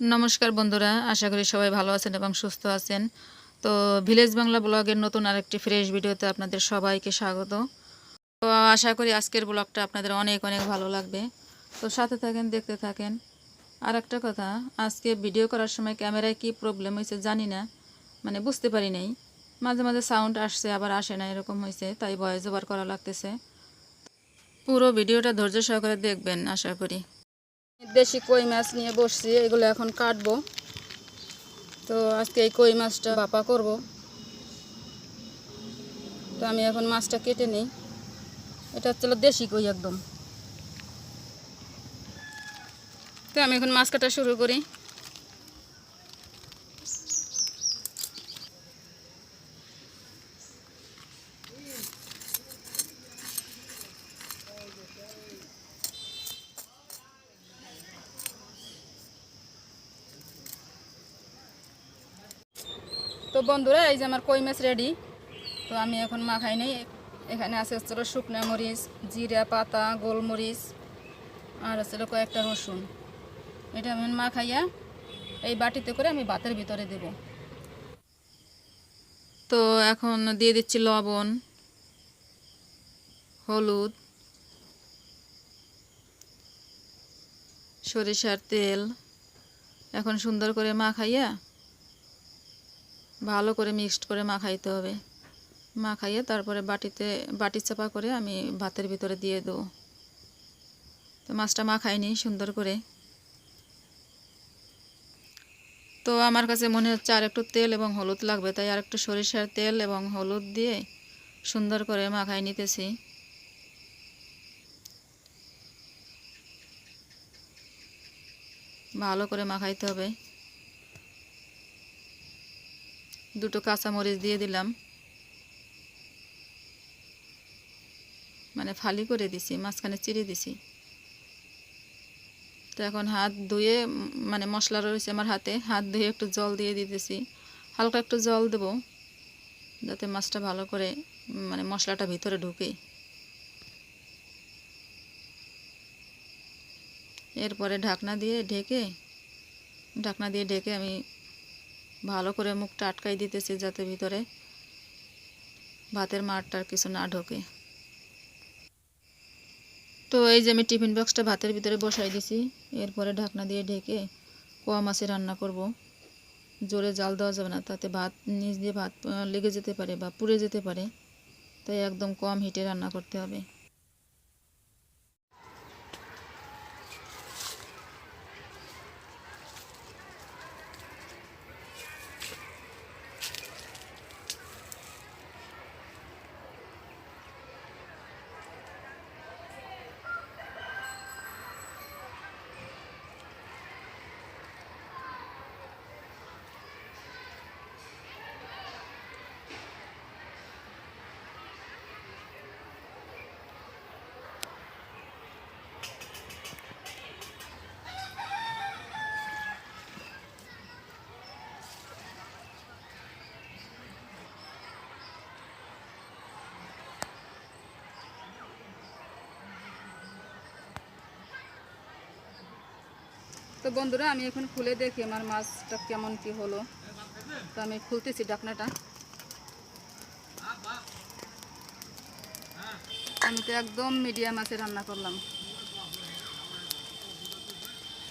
নমস্কার বন্ধুরা, আশা করি সবাই ভালো আছেন এবং সুস্থ আছেন। তো ভিলেজ বাংলা ব্লগের নতুন আরেকটি ফ্রেশ ভিডিওতে আপনাদের সবাইকে স্বাগত। তো আশা করি আজকের ব্লগটা আপনাদের অনেক অনেক ভালো লাগবে। তো সাথে থাকেন, দেখতে থাকেন। আর একটা কথা, আজকে ভিডিও করার সময় ক্যামেরায় কি প্রবলেম হয়েছে জানি না মানে বুঝতে পারি নাই। মাঝে মাঝে সাউন্ড আসছে, আবার আসে না, এরকম হয়েছে, তাই ভয়েস ওভার করা লাগতেছে। পুরো ভিডিওটা ধৈর্য সহকারে দেখবেন, আশা করি। দেশি কই মাছ নিয়ে বসছি, এগুলো এখন কাটবো। তো আজকে এই কই মাছটা বাপা করব। তো আমি এখন মাছটা কেটে নিই। এটা হচ্ছে দেশি কই একদম। তো আমি এখন মাছ কাটা শুরু করি। বন্ধুরা, এই যে আমার কই মাছ রেডি তো আমি এখন মাখাই নেই। এখানে আছে হচ্ছিল শুকনা মরিচ, জিরা, পাতা, গোলমরিচ, আর হচ্ছিল কয়েকটা রসুন। এটা আমি মাখাইয়া এই বাটিতে করে আমি ভাতের ভিতরে দেব। তো এখন দিয়ে দিচ্ছি লবণ, হলুদ, সরিষার তেল। এখন সুন্দর করে মাখাইয়া ভালো করে মিক্সড করে মাখাইতে হবে। মাখাইয়ে তারপরে বাটিতে, বাটি চাপা করে আমি ভাতের ভিতরে দিয়ে দেবো। তো মাছটা মাখাইনি সুন্দর করে। তো আমার কাছে মনে হচ্ছে আর একটু তেল এবং হলুদ লাগবে, তাই আর একটু সরিষার তেল এবং হলুদ দিয়ে সুন্দর করে মাখাই নিতেছি। ভালো করে মাখাইতে হবে। দুটো কাঁচামরিচ দিয়ে দিলাম। মানে ফালি করে দিছি, মাঝখানে চিড়ে দিছি। তো এখন হাত ধুয়ে মানে মশলা রয়েছে আমার হাতে, হাত ধুয়ে একটু জল দিয়ে দিতেছি। হালকা একটু জল দেব, যাতে মাছটা ভালো করে মানে মশলাটা ভিতরে ঢুকে। এরপরে ঢাকনা দিয়ে ঢেকে, ঢাকনা দিয়ে ঢেকে আমি ভালো করে মুখটা আটকাই দিতেছি যাতে ভিতরে ভাতের মারটার কিছু না ঢোকে। তো এই যে আমি টিফিন বক্সটা ভাতের ভিতরে বসাই দিছি, এরপরে ঢাকনা দিয়ে ঢেকে কোয়া মাছে রান্না করব। জোরে জাল দেওয়া যাবে না, তাতে ভাত নিচ দিয়ে ভাত লেগে যেতে পারে বা পুড়ে যেতে পারে, তাই একদম কম হিটে রান্না করতে হবে। তো বন্ধুরা, আমি এখন খুলে দেখি আমার মাছটা কেমন কি হলো। তো আমি খুলতেছি ঢাকনাটা আমি তো একদম মিডিয়াম মাছে রান্না করলাম।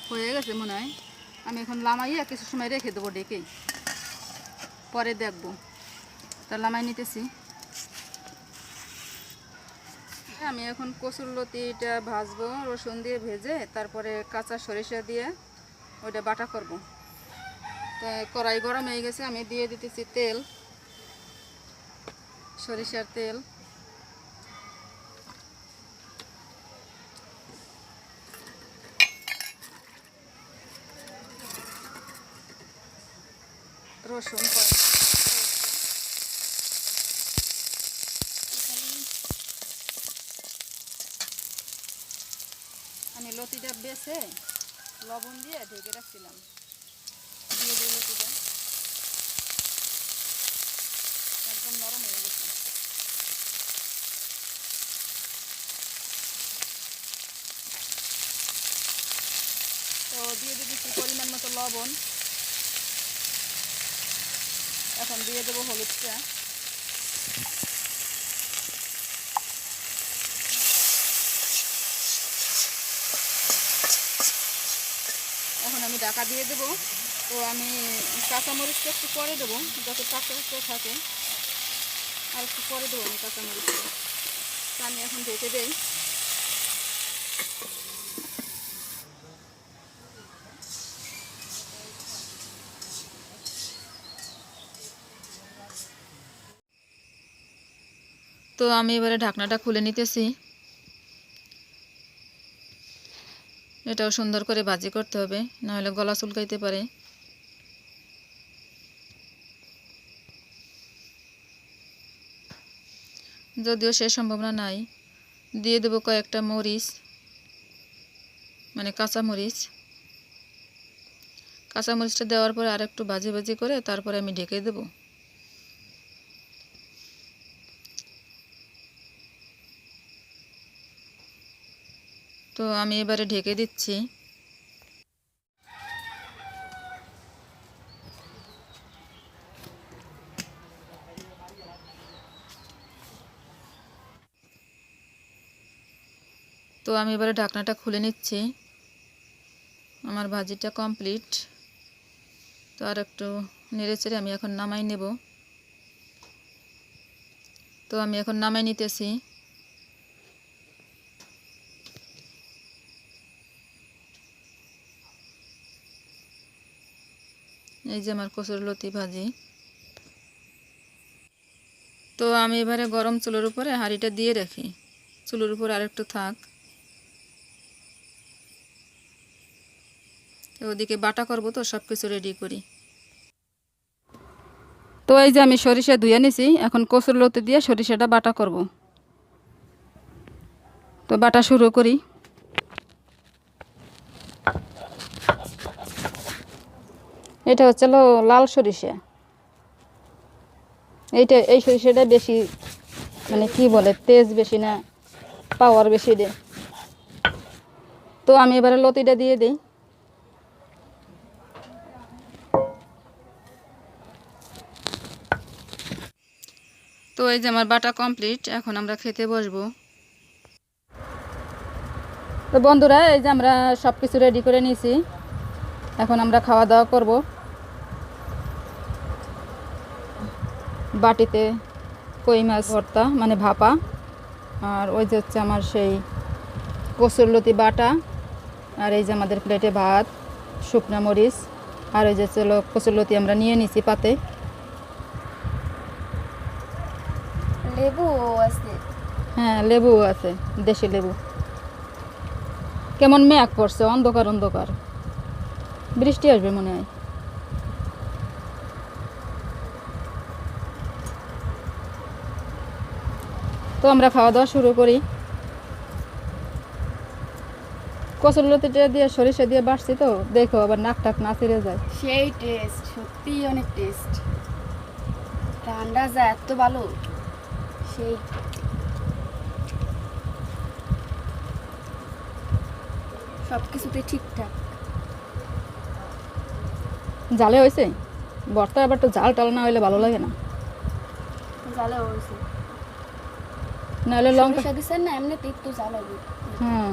হয়ে গেছে মনে হয়। আমি এখন লামাইয়া কিছু সময় রেখে দেবো ডেকে পরে দেখব। তা লামাই নিতেছি। আমি এখন কচুর লতিটা ভাজবো, রসুন দিয়ে ভেজে, তারপরে কাঁচা সরিষা দিয়ে ওইটা বাটা করব। তো কড়াই গরম হয়ে গেছে, আমি দিয়ে দিতেছি তেল, সরিষার তেল। রসুন আমি লতিটা বেছে লবণ দিয়ে ঢেকে রাখছিলাম। দিয়ে দিই লতিটা একদম নরম হয়ে গেছে। তো দিয়ে দিচ্ছি পরিমাণ মতো লবণ। এখন দিয়ে দেবো হলুদটা এখন আমি ঢাকা দিয়ে দেবো। তো আমি কাঁচামরিচটা একটু পরে দেবো, যাতে টাকা থাকে। আর একটু পরে দেবো আমি কাঁচামরিচটা। তো আমি এখন ঢেকে দেই। তো আমি এবারে ঢাকনাটা খুলে নিতেছি। এটাও সুন্দর করে ভাজি করতে হবে, নাহলে গলা চুলকাইতে পারে। যদিও সে সম্ভাবনা নাই, দিয়ে দেবো কয়েকটা মরিচ মানে কাঁচা মরিচ। কাঁচা মরিচটা দেওয়ার পরে আর একটু ভাজি ভাজি করে তারপরে আমি ঢেকে দেবো। তো আমি এবারে ঢেকে দিচ্ছি। তো আমি এবারে ঢাকনাটা খুলে নিচ্ছি। আমার ভাজিটা কমপ্লিট। তো আর একটু নেড়ে চেড়ে আমি এখন নামাই নেব। তো আমি এখন নামাই নিতেছি। এই যে আমার কচুর লতি ভাজি। তো আমি এবারে গরম চুলোর উপরে হাঁড়িটা দিয়ে রাখি। চুলোর উপর আর একটু থাক ওদিকে বাটা করব তো সব কিছু রেডি করি। তো এই যে আমি সরিষা ধুয়ে নিছি, এখন কচুর লতি দিয়ে সরিষাটা বাটা করব। তো বাটা শুরু করি। এটা হচ্ছে লাল সরিষা। এইটা, এই সরিষাটা বেশি মানে কি বলে, তেজ বেশি না পাওয়ার বেশি দেয়। তো আমি এবারে লতিটা দিয়ে দিই। তো এই যে আমার বাটা কমপ্লিট এখন আমরা খেতে বসবো। তো বন্ধুরা, এই যে আমরা সব কিছু রেডি করে নিয়েছি। এখন আমরা খাওয়া দাওয়া করব। বাটিতে কই মাছ ভর্তা মানে ভাপা। আর ওই যে হচ্ছে আমার সেই কচুরলতি বাটা আর এই যে আমাদের প্লেটে ভাত শুকনা মরিচ আর ওই যে চলো কচুরলতি আমরা নিয়ে নিছি পাতে। লেবু আছে। হ্যাঁ লেবু আছে দেশি লেবু। কেমন মেঘ পড়ছে অন্ধকার অন্ধকার। বৃষ্টি আসবে মনে হয়। তো আমরা খাওয়া দাওয়া শুরু করি। কচুরলতিটা দিয়ে সরিষা দিয়ে বাড়ছি তো দেখো আবার নাক টাক না ছিঁড়ে যায়। সেই টেস্ট সত্যি অনেক টেস্ট। ঠান্ডা যায় এত ভালো সেই। সব কিছুতে ঠিকঠাক। জালে হয়েছে বর্তা আবার তো জাল টাল না হইলে ভালো লাগে না। জালে হয়েছে নাহলে লঙ্কা সরিষা দিচ্ছেন না এমনিতে একটু জাল হবে হ্যাঁ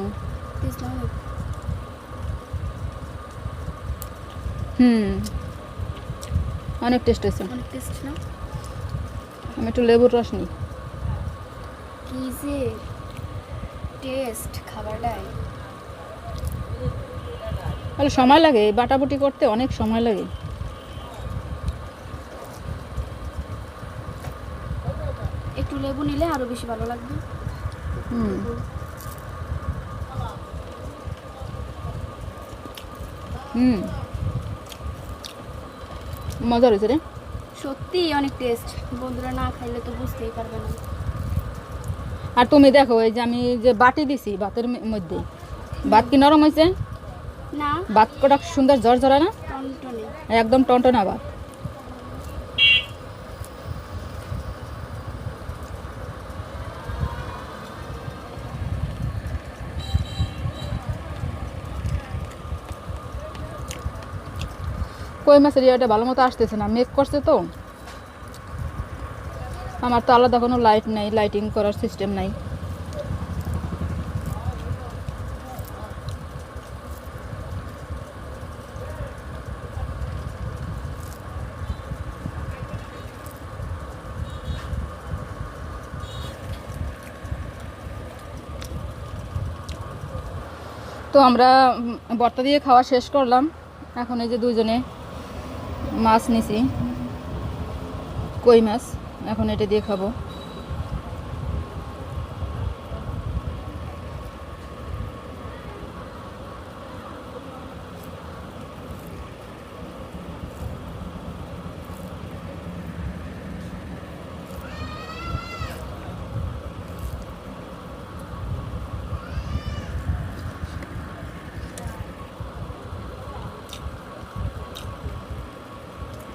না হুম। অনেক টেস্ট হয়েছে। অনেক টেস্ট না? আমি একটু লেবুর রস নিই। কি যে টেস্ট খাবারটাই। তাহলে সময় লাগে বাটাবুটি করতে অনেক সময় লাগে। লেবু নিলে আরও বেশি ভালো লাগবে। হুম। হুম। মজা রয়েছে রে। সত্যি অনেক টেস্ট বন্ধুরা না খাইলে তো বুঝতেই পারবে না। আর তুমি দেখো এই যে আমি যে বাটি দিছি ভাতের মধ্যে ভাত কি নরম হয়েছে? না। ভাত কটা সুন্দর ঝরঝরা না? টনটনে। একদম টনটনা ভাত। কই মাছের ইয়েটা ভালো মতো আসতেছে না মেক করছে তো। আমার তো আলাদা কোনো লাইট নেই লাইটিং করার সিস্টেম নাই। তো আমরা বর্তা দিয়ে খাওয়া শেষ করলাম। এখন এই যে দুজনে মাছ নিছি। কই মাছ? এখন এটা দিয়ে খাব।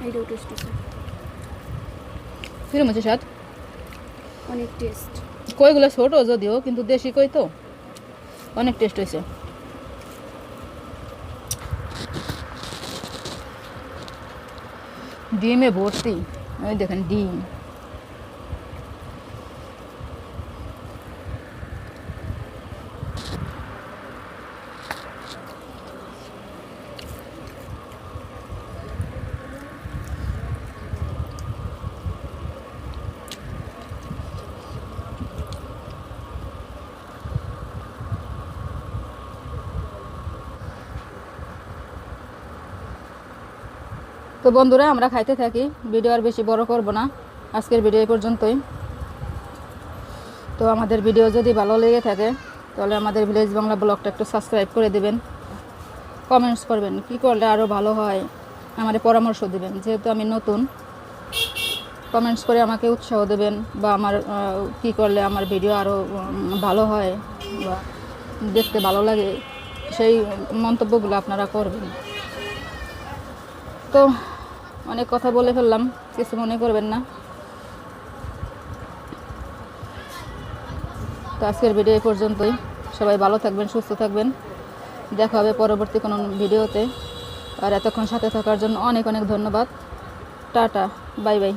এইটাও টেস্ট আছে। কিরম আছে স্বাদ অনেক টেস্ট কইগুলো ছোট যদিও কিন্তু দেশি কই তো? অনেক টেস্ট হয়েছে ডিমে ভর্তি। ওই দেখেন ডিম। তো বন্ধুরা, আমরা খাইতে থাকি। ভিডিও আর বেশি বড় করব না। আজকের ভিডিও পর্যন্তই। তো আমাদের ভিডিও যদি ভালো লেগে থাকে, তাহলে আমাদের ভিলেজ বাংলা ব্লগটা একটু সাবস্ক্রাইব করে দেবেন। কমেন্টস করবেন, কি করলে আরও ভালো হয়? আমাদের পরামর্শ দেবেন, যেহেতু আমি নতুন। কমেন্টস করে আমাকে উৎসাহ দেবেন, বা আমার কি করলে আমার ভিডিও আরও ভালো হয়, বা দেখতে ভালো লাগে, সেই মন্তব্যগুলো আপনারা করবেন। তো অনেক কথা বলে ফেললাম, কিছু মনে করবেন না। তো আজকের ভিডিও এ পর্যন্তই। সবাই ভালো থাকবেন, সুস্থ থাকবেন। দেখা হবে পরবর্তী কোনো ভিডিওতে। আর এতক্ষণ সাথে থাকার জন্য অনেক অনেক ধন্যবাদ। Tata, bye bye.